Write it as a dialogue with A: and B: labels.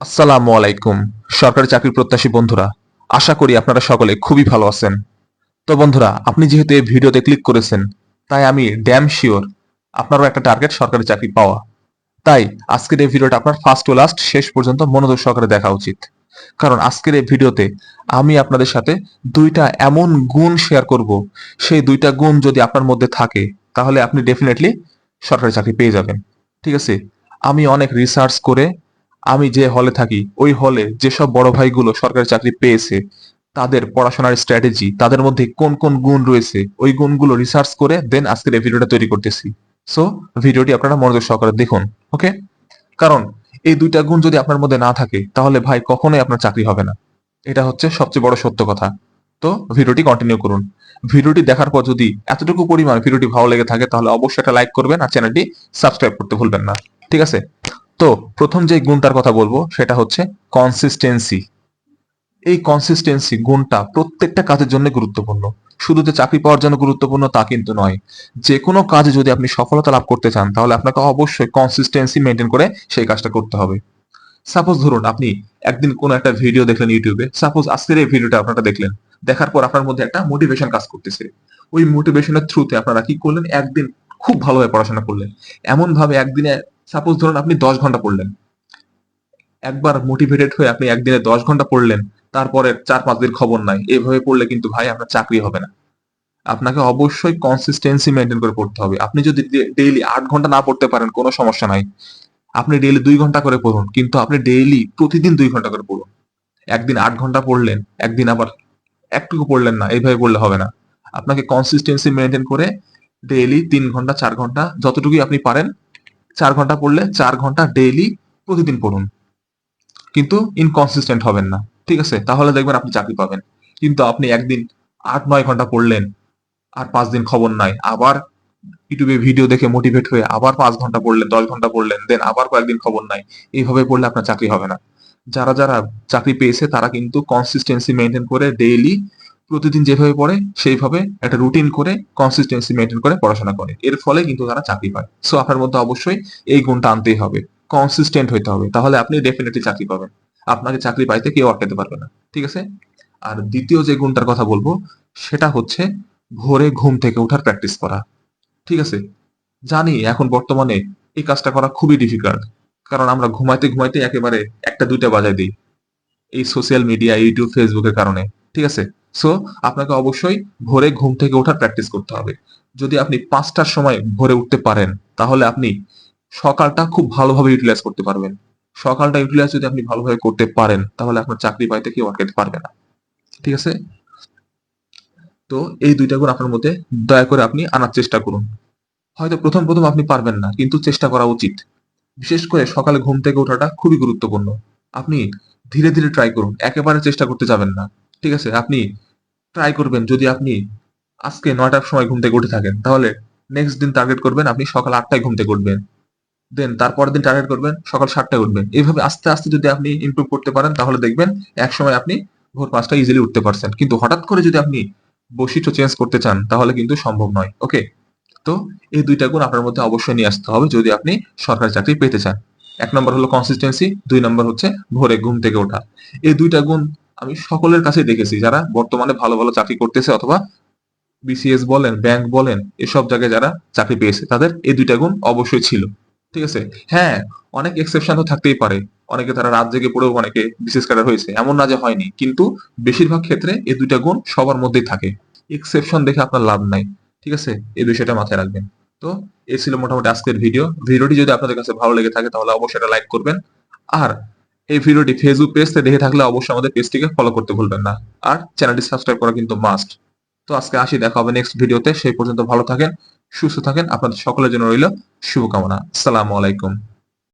A: আসসালামু আলাইকুম, সরকারি চাকরি প্রত্যাশী বন্ধুরা। আশা করি আপনারা সকলে খুবই ভালো আছেন। তো বন্ধুরা, আপনি যেহেতু এই ভিডিওতে ক্লিক করেছেন, তাই আমি ড্যাম শিওর আপনারও একটা টার্গেট সরকারি চাকরি পাওয়া। তাই আজকের এই ভিডিওটা আপনার ফার্স্ট টু লাস্ট শেষ পর্যন্ত মনোযোগ সহকারে দেখা উচিত। কারণ আজকের এই ভিডিওতে আমি আপনাদের সাথে দুইটা এমন গুণ শেয়ার করব। সেই দুইটা গুণ যদি আপনার মধ্যে থাকে, তাহলে আপনি ডেফিনেটলি সরকারি চাকরি পেয়ে যাবেন। ঠিক আছে? আমি অনেক রিসার্চ করে আমি যে হলে থাকি, ওই হলে যেসব বড় ভাইগুলো সরকারি চাকরি পেয়েছে, তাদের পড়াশোনার স্ট্র্যাটেজি তাদের মধ্যে কোন কোন গুণ রয়েছে, ওই গুণগুলো রিসার্চ করে দেন আজকের এই ভিডিওটা তৈরি করতেছি। সো ভিডিওটি আপনারা মনোযোগ সহকারে দেখুন ওকে কারণ এই দুইটা গুণ যদি আপনার মধ্যে না থাকে, তাহলে ভাই কখনোই আপনার চাকরি হবে না। এটা হচ্ছে সবচেয়ে বড় সত্য কথা। তো, ভিডিওটি কন্টিনিউ করুন। ভিডিওটি দেখার পর যদি এতটুকু পরিমাণ ভিডিওটি ভালো লেগে থাকে, তাহলে অবশ্যই একটা লাইক করবেন আর চ্যানেলটি সাবস্ক্রাইব করতে ভুলবেন না। ঠিক আছে? তো প্রথম যে গুণটার কথা বলব, সেটা হচ্ছে কনসিস্টেন্সি এই কনসিস্টেন্সি গুণটা প্রত্যেকটা কাজের জন্য গুরুত্বপূর্ণ। শুধু যে চাকরি পাওয়ার জন্য গুরুত্বপূর্ণ তা কিন্তু নয়। যে কোনো কাজে যদি আপনি সফলতা লাভ করতে চান, তাহলে আপনাকে অবশ্যই কনসিস্টেন্সি মেনটেন করে সেই কাজটা করতে হবে। সাপোজ ধরুন আপনি একদিন কোনো একটা ভিডিও দেখলেন ইউটিউবে সাপোজ আজকের এই ভিডিওটা আপনারা দেখলেন। দেখার পর আপনার মধ্যে একটা মোটিভেশন কাজ করতেছে। ওই মোটিভেশনের থ্রুতে আপনারা কি করলেন? একদিন খুব ভালোভাবে পড়াশোনা করলেন। এমন ভাবে একদিনে সাপোজ ধরুন আপনি দশ ঘণ্টা পড়লেন। একবার মোটিভেটেড হয়ে আপনি একদিনে দশ ঘণ্টা পড়লেন, তারপরে চার পাঁচ দিন খবর নাই। এইভাবে পড়লে কিন্তু ভাই আপনার চাকরি হবে না। আপনাকে অবশ্যই কনসিস্টেন্সি মেনটেন করে পড়তে হবে। আপনি যদি ডেইলি আট ঘণ্টা না পড়তে পারেন, কোনো সমস্যা নাই। আপনি ডেইলি দুই ঘণ্টা করে পড়ুন, কিন্তু আপনি ডেইলি প্রতিদিন দুই ঘণ্টা করে পড়ুন। একদিন আট ঘণ্টা পড়লেন, একদিন আবার একটুকু পড়লেন না, এইভাবে পড়লে হবে না। আপনাকে কনসিস্টেন্সি মেনটেন করে ডেইলি তিন ঘণ্টা, চার ঘণ্টা, যতটুকুই আপনি পারেন চার ঘণ্টা পড়লে চার ঘণ্টা ডেইলি প্রতিদিন পড়ুন। কিন্তু ইনকনসিস্টেন্ট হবেন না। ঠিক আছে? তাহলে দেখবেন আপনি চাকরি পাবেন। কিন্তু আপনি একদিন আট, নয় ঘণ্টা পড়লেন, আর পাঁচ দিন খবর নাই। আবার ইউটিউবে ভিডিও দেখে মোটিভেট হয়ে আবার পাঁচ ঘণ্টা পড়লেন, দশ ঘণ্টা পড়লেন দেন আবার কয়েকদিন খবর নাই। এইভাবে পড়লে আপনার চাকরি হবে না। যারা যারা চাকরি পেয়েছে, তারা কিন্তু কনসিস্টেন্সি মেনটেন করে ডেইলি প্রতিদিন যেভাবে পড়ে, সেইভাবে একটা রুটিন করে কনসিস্টেন্সি মেনটেন করে পড়াশোনা করে। এর ফলে কিন্তু তারা চাকরি পায়। সো আপনার মধ্যে অবশ্যই এই গুণটা আনতেই হবে। কনসিস্টেন্ট হইতে হবে। তাহলে আপনি ডেফিনেটলি চাকরি পাবেন। আপনাকে চাকরি পাইতে কেউ আটকাতে পারবে না। ঠিক আছে? আর দ্বিতীয় যে গুণটার কথা বলব, সেটা হচ্ছে ভোরে ঘুম থেকে ওঠার প্র্যাকটিস করা। ঠিক আছে? জানি এখন বর্তমানে এই কাজটা করা খুবই ডিফিকাল্ট কারণ আমরা ঘুমাইতে ঘুমাইতে একেবারে একটা দুইটা বাজায় দিই। এই সোশ্যাল মিডিয়া ইউটিউব ফেসবুকের কারণে। ঠিক আছে? সো আপনাকে অবশ্যই ভোরে ঘুম থেকে ওঠার প্র্যাকটিস করতে হবে। যদি আপনি পাঁচটার সময় ভোরে উঠতে পারেন, তাহলে আপনি সকালটা খুব ভালোভাবে ইউটিলাইজ করতে পারবেন। সকালটা ইউটিলাইজ যদি আপনি ভালোভাবে করতে পারেন, তাহলে আপনার চাকরি পাইতে কেউ আটকাতে পারবে না। ঠিক আছে? তো এই দুইটা গুণ আপনার মধ্যে দয়া করে আপনি আনার চেষ্টা করুন। হয়তো প্রথম প্রথম আপনি পারবেন না, কিন্তু চেষ্টা করা উচিত। বিশেষ করে সকালে ঘুম থেকে ওঠাটা খুবই গুরুত্বপূর্ণ। আপনি ধীরে ধীরে ট্রাই করুন, একেবারে চেষ্টা করতে যাবেন না। ঠিক আছে, আপনি ট্রাই করবেন যদি আপনি আজকে নয়টার সময় ঘুম থেকে উঠে থাকেন, তাহলে নেক্সট দিন টার্গেট করবেন আপনি সকাল আটটায় ঘুম থেকে উঠবেন। দেন তারপরের দিন টার্গেট করবেন সকাল সাতটায় উঠবেন। এইভাবে আস্তে আস্তে যদি আপনি ইমপ্রুভ করতে পারেন, তাহলে দেখবেন এক সময় আপনি ভোর পাঁচটা ইজিলি উঠতে পারছেন। কিন্তু হঠাৎ করে যদি আপনি বৈশিষ্ট্য চেঞ্জ করতে চান, তাহলে কিন্তু সম্ভব নয় ওকে তো এই দুইটা গুণ আপনার মধ্যে অবশ্যই নিয়ে আসতে হবে যদি আপনি সরকারি চাকরি পেতে চান। এক নম্বর হলো কনসিস্টেন্সি দুই নম্বর হচ্ছে ভোরে ঘুম থেকে ওঠা। এই দুইটা গুণ আমি সকলের কাছে দেখেছি, যারা বর্তমানে ভালো ভালো চাকরি করতেছে অথবা বিসিএস বলেন ব্যাংক বলেন, এসব জায়গায় যারা চাকরি পেয়েছে, তাদের এই দুইটা গুণ অবশ্যই ছিল। ঠিক আছে? হ্যাঁ অনেক এক্সেপশন তো থাকতেই পারে। অনেকে তারা রাত জেগে পড়েও অনেকে বিশেষ ক্যাডার হয়েছে, এমন না যে হয়নি, কিন্তু বেশিরভাগ ক্ষেত্রে এই দুইটা গুণ সবার মধ্যেই থাকে। এক্সেপশন দেখে আপনার লাভ নাই। ঠিক আছে? এই বিষয়টা মাথায় রাখবেন। তো এই ছিল মোটামুটি আজকের ভিডিও ভিডিওটি যদি আপনাদের কাছে ভালো লেগে থাকে, তাহলে অবশ্যই লাইক করবেন। আর এই ভিডিওটি ফেসবুক পেজ থেকে দেখে থাকলে অবশ্যই আমাদের পেজটিকে ফলো করতে ভুলবেন না। আর চ্যানেলটি সাবস্ক্রাইব করা কিন্তু মাস্ট তো আজকে আসি, দেখা হবে নেক্সট ভিডিওতে সেই পর্যন্ত ভালো থাকেন, সুস্থ থাকেন। আপনাদের সকলের জন্য রইল শুভকামনা। সালামু আলাইকুম।